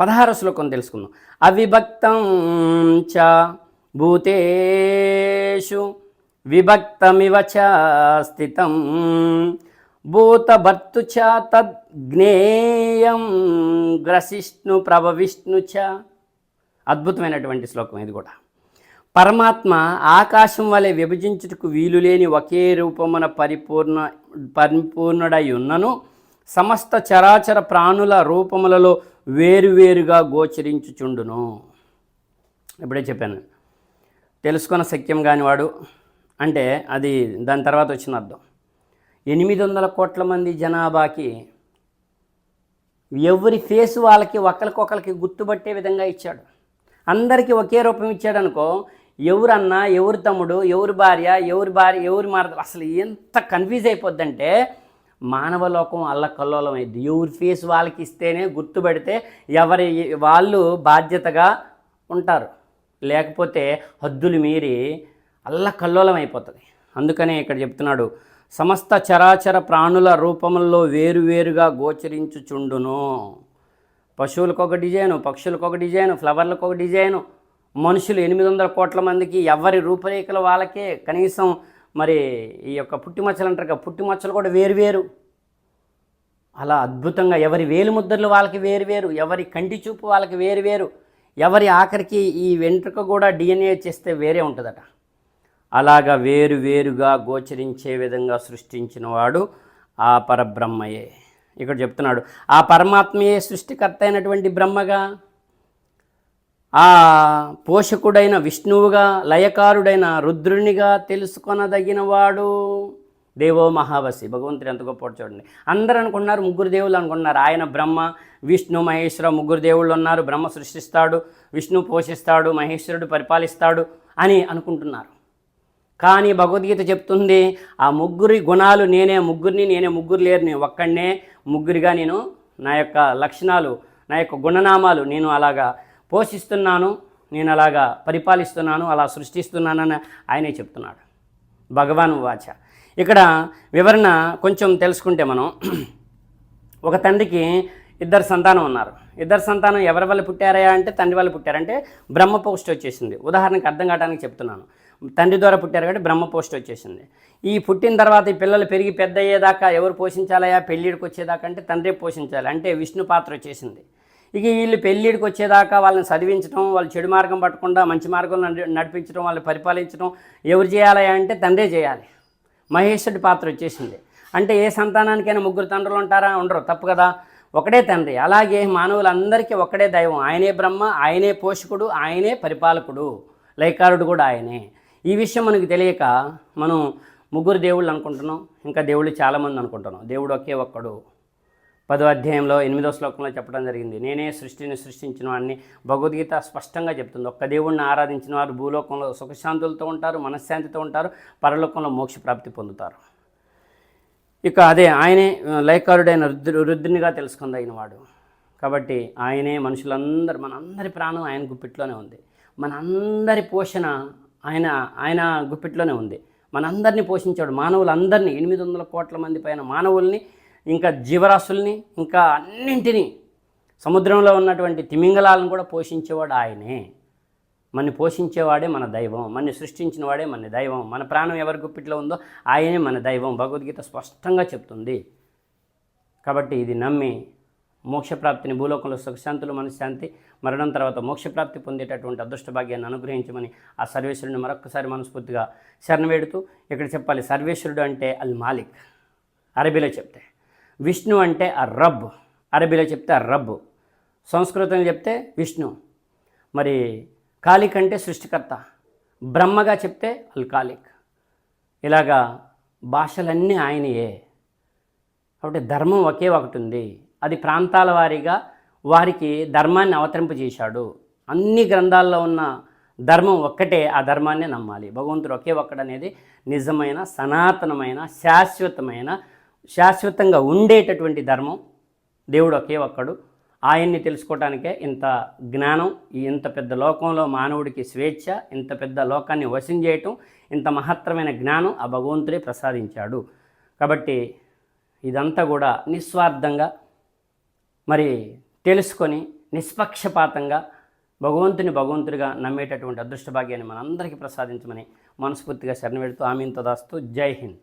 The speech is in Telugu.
పదహార శ్లోకం తెలుసుకుందాం. అవిభక్తం చ భూతేషు విభక్తమివ చ స్థితం. భూతభర్తు చ తద్జ్ఞేయం గ్రసిష్ణు ప్రభవిష్ణు చ. అద్భుతమైనటువంటి శ్లోకం ఇది కూడా. పరమాత్మ ఆకాశం వలె విభజించుటకు వీలు లేని ఒకే రూపమున పరిపూర్ణ పరిపూర్ణుడై ఉన్నను. సమస్త చరాచర ప్రాణుల రూపములలో వేరువేరుగా గోచరించుచుండును. ఇప్పుడే చెప్పాను. తెలుసుకున్న సత్యం కానివాడు అంటే అది దాని తర్వాత వచ్చిన అర్థం. ఎనిమిది వందల కోట్ల మంది జనాభాకి ఎవరి ఫేస్ వాళ్ళకి ఒకరికొకరికి గుర్తుపట్టే విధంగా ఇచ్చాడు. అందరికీ ఒకే రూపం ఇచ్చాడు అనుకో ఎవరన్నా ఎవరు తమ్ముడు ఎవరి భార్య ఎవరి భార్య ఎవరి మారదు అసలు ఎంత కన్ఫ్యూజ్ అయిపోద్దంటే మానవ లోకం అల్లకల్లోలమైంది అయింది ఎవరి ఫేస్ వాళ్ళకి ఇస్తేనే గుర్తుపెడితే ఎవరి వాళ్ళు బాధ్యతగా ఉంటారు. లేకపోతే హద్దులు మీరి అల్లకల్లోలం అయిపోతుంది అందుకనే ఇక్కడ చెప్తున్నాడు సమస్త చరాచర ప్రాణుల రూపంలో వేరువేరుగా గోచరించుచుండును. పశువులకు ఒక డిజైను పక్షులకు ఒక డిజైను ఫ్లవర్లకు ఒక డిజైను మనుషులు ఎనిమిది వందల కోట్ల మందికి ఎవరి రూపురేఖలు వాళ్ళకే? కనీసం మరి ఈ యొక్క పుట్టిమచ్చలు అంటారు కదా పుట్టిమచ్చలు కూడా వేరు వేరు. అలా అద్భుతంగా ఎవరి వేలు ముద్రలు వాళ్ళకి వేరు వేరు ఎవరి కంటి చూపు వాళ్ళకి వేరు వేరు ఎవరి ఆఖరికి ఈ వెంట్రుక కూడా డిఎన్ఏ చేస్తే వేరే ఉంటుందట. అలాగా వేరు వేరుగా గోచరించే విధంగా సృష్టించిన వాడు ఆ పరబ్రహ్మయే. ఇక్కడ చెప్తున్నాడు ఆ పరమాత్మయే సృష్టికర్త అయినటువంటి బ్రహ్మగా ఆ పోషకుడైన విష్ణువుగా లయకారుడైన రుద్రునిగా తెలుసుకొనదగినవాడు దేవో మహావసి భగవంతుడు ఎంత గొప్ప చూడండి. అందరూ అనుకున్నారు ముగ్గురు దేవుళ్ళు అనుకున్నారు ఆయన బ్రహ్మ విష్ణు మహేశ్వర ముగ్గురు దేవుళ్ళు ఉన్నారు. బ్రహ్మ సృష్టిస్తాడు విష్ణు పోషిస్తాడు మహేశ్వరుడు పరిపాలిస్తాడు అని అనుకుంటున్నారు. కానీ భగవద్గీత చెప్తుంది ఆ ముగ్గురి గుణాలు నేనే ముగ్గురిని నేనే ముగ్గురు లేరు నేను ఒక్కడనే ముగ్గురిగా నేను నా యొక్క లక్షణాలు నా యొక్క గుణనామాలు నేను అలాగా పోషిస్తున్నాను నేను అలాగా పరిపాలిస్తున్నాను అలా సృష్టిస్తున్నానని ఆయనే చెప్తున్నాడు. భగవాన్ వాచ. ఇక్కడ వివరణ కొంచెం తెలుసుకుంటే మనం ఒక తండ్రికి ఇద్దరు సంతానం ఉన్నారు. ఇద్దరు సంతానం ఎవరి వల్ల పుట్టారా అంటే తండ్రి వల్ల పుట్టారంటే బ్రహ్మ పోస్ట్ వచ్చేసింది. ఉదాహరణకు అర్థం కావడానికి చెప్తున్నాను. తండ్రి ద్వారా పుట్టారు కాబట్టి బ్రహ్మ పోస్ట్ వచ్చేసింది. ఈ పుట్టిన తర్వాత ఈ పిల్లలు పెరిగి పెద్ద అయ్యేదాకా ఎవరు పోషించాలయా పెళ్ళిడికి వచ్చేదాకా అంటే తండ్రి పోషించాలి. అంటే విష్ణు పాత్ర వచ్చేసింది. ఇక వీళ్ళు పెళ్ళిడికి వచ్చేదాకా వాళ్ళని చదివించడం వాళ్ళు చెడు మార్గం పట్టకుండా మంచి మార్గంలో నడి- నడిపించడం వాళ్ళని పరిపాలించడం ఎవరు చేయాలి అంటే తండ్రే చేయాలి. మహేశ్వరుడి పాత్ర వచ్చేసింది. అంటే ఏ సంతానానికైనా ముగ్గురు తండ్రులు ఉంటారా? ఉండరు. తప్పు కదా. ఒకడే తండ్రి. అలాగే మానవులందరికీ ఒకడే దైవం. ఆయనే బ్రహ్మ ఆయనే పోషకుడు ఆయనే పరిపాలకుడు. లైకారుడు కూడా ఆయనే. ఈ విషయం మనకు తెలియక మనం ముగ్గురు దేవుళ్ళు అనుకుంటున్నాం. ఇంకా దేవుళ్ళు చాలామంది అనుకుంటున్నాం. దేవుడు ఒకే ఒక్కడు. పదో అధ్యాయంలో ఎనిమిదో శ్లోకంలో చెప్పడం జరిగింది. నేనే సృష్టిని సృష్టించిన వాడిని భగవద్గీత స్పష్టంగా చెప్తుంది. ఒక్క దేవుణ్ణి ఆరాధించిన వారు భూలోకంలో సుఖశాంతులతో ఉంటారు మనశ్శాంతితో ఉంటారు పరలోకంలో మోక్ష ప్రాప్తి పొందుతారు. ఇక అదే ఆయనే లైకారుడైన రుద్రు రుద్రునిగా తెలుసుకుందగిన వాడు. కాబట్టి ఆయనే మనుషులందరూ మనందరి ప్రాణం ఆయన గుప్పిట్లోనే ఉంది. మనందరి పోషణ ఆయన ఆయన గుప్పిట్లోనే ఉంది. మనందరినీ పోషించాడు. మానవులందరినీ ఎనిమిది వందల కోట్ల మంది పైన మానవుల్ని ఇంకా జీవరాశుల్ని ఇంకా అన్నింటినీ సముద్రంలో ఉన్నటువంటి తిమింగలాలను కూడా పోషించేవాడు ఆయనే. మన పోషించేవాడే మన దైవం మన సృష్టించిన వాడే మన దైవం. మన ప్రాణం ఎవరి గుప్పిట్లో ఉందో ఆయనే మన దైవం. భగవద్గీత స్పష్టంగా చెప్తుంది. కాబట్టి ఇది నమ్మి మోక్షప్రాప్తిని భూలోకంలో సుఖశాంతులు మనశ్శాంతి మరణం తర్వాత మోక్షప్రాప్తి పొందేటటువంటి అదృష్ట భాగ్యాన్ని అనుగ్రహించమని ఆ సర్వేశ్వరుని మరొకసారి మనస్ఫూర్తిగా శరణ వేడుతూ ఇక్కడ చెప్పాలి సర్వేశ్వరుడు అంటే అల్ మాలిక్. అరబీలో చెప్తే విష్ణు అంటే ఆ రబ్. అరబీలో చెప్తే ఆ రబ్. సంస్కృతంలో చెప్తే విష్ణు. మరి కాలిక్ అంటే సృష్టికర్త. బ్రహ్మగా చెప్తే అల్ కాలిక్ ఇలాగా భాషలన్నీ ఆయనయే. కాబట్టి ధర్మం ఒకే ఒకటి ఉంది అది ప్రాంతాల వారీగా వారికి ధర్మాన్ని అవతరింపజేశాడు. అన్ని గ్రంథాల్లో ఉన్న ధర్మం ఒక్కటే ఆ ధర్మాన్ని నమ్మాలి. భగవంతుడు ఒకే ఒక్కడనేది నిజమైన సనాతనమైన శాశ్వతమైన శాశ్వతంగా ఉండేటటువంటి ధర్మం. దేవుడు ఒకే ఒక్కడు. ఆయన్ని తెలుసుకోవటానికే ఇంత జ్ఞానం ఈ ఇంత పెద్ద లోకంలో మానవుడికి స్వేచ్ఛ ఇంత పెద్ద లోకాన్ని వశం చేయటం ఇంత మహత్తరమైన జ్ఞానం ఆ భగవంతుడే ప్రసాదించాడు. కాబట్టి ఇదంతా కూడా నిస్వార్థంగా మరి తెలుసుకొని నిష్పక్షపాతంగా భగవంతుని భగవంతుడిగా నమ్మేటటువంటి అదృష్ట భాగ్యాన్ని మనందరికీ ప్రసాదించమని మనస్ఫూర్తిగా శరణ పెడుతూ ఆమె దాస్తూ జై హింద్.